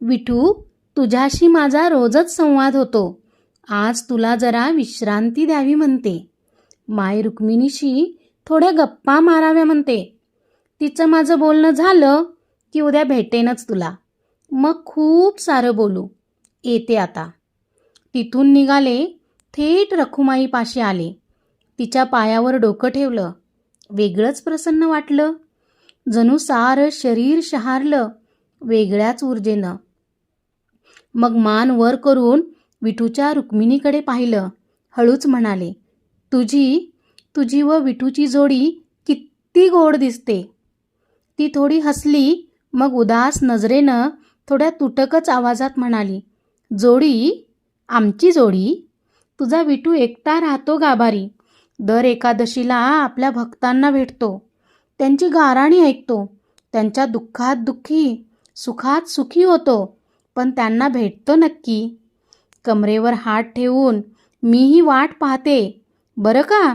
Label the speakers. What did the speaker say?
Speaker 1: विठू तुझ्याशी माझा रोजच संवाद होतो. आज तुला जरा विश्रांती द्यावी म्हणते. माय रुक्मिणीशी थोड्या गप्पा माराव्या म्हणते. तिचं माझं बोलणं झालं की उद्या भेटेनच तुला. मग खूप सारं बोलू. येते आता. तिथून निघाले थेट रखुमाईपाशी आले. तिच्या पायावर डोकं ठेवलं. वेगळंच प्रसन्न वाटलं. जणू सारं शरीर शहारलं. वेगळ्याच ऊर्जेनं. मग मान वर करून विठूच्या रुक्मिणीकडे पाहिलं. हळूच म्हणाले तुझी तुझी व विठूची जोडी किती गोड दिसते. ती थोडी हसली मग उदास नजरेनं थोड्या तुटकच आवाजात म्हणाली जोडी? आमची जोडी? तुझा विठू एकटा राहतो गाभारी. दर एकादशीला आपल्या भक्तांना भेटतो. त्यांची गाराणी ऐकतो. त्यांच्या दुःखात दुःखी सुखात सुखी होतो पण त्यांना भेटतो नक्की. कमरेवर हात ठेवून मीही वाट पाहते. बरं का?